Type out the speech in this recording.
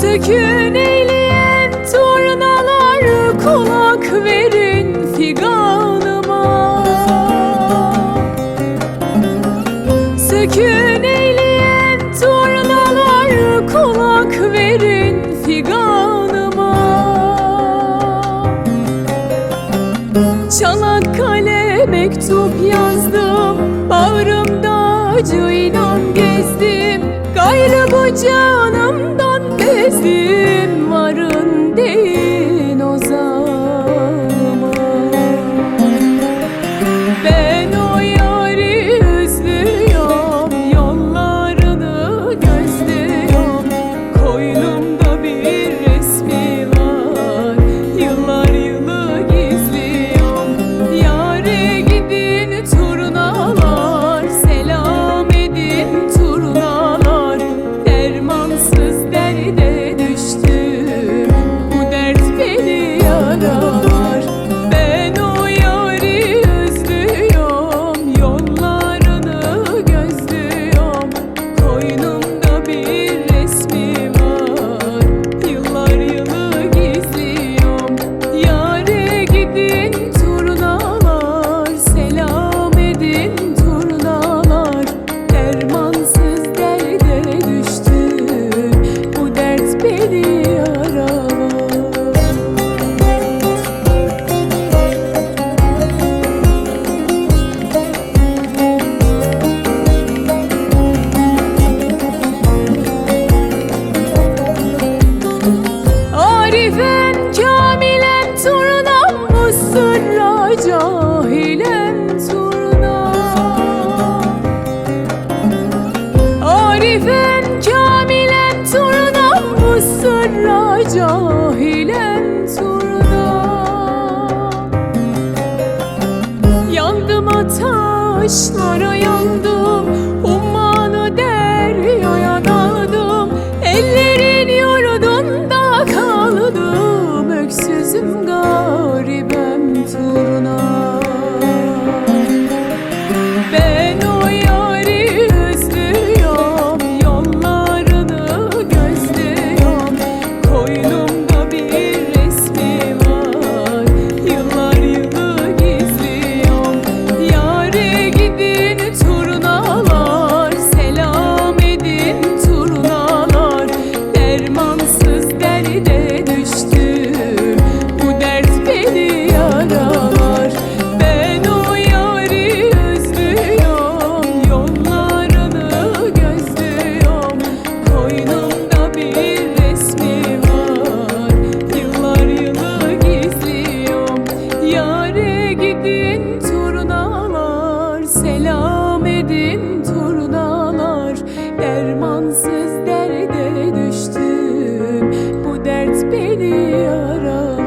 Sükun eyleyen turnalar kulak verin figanıma. Sükun mektup yazdım Bağrımda acıyla gezdim Gayrı bu canımdan bezdim. cansız derde ya turda. Yandım ataşlara yandım yara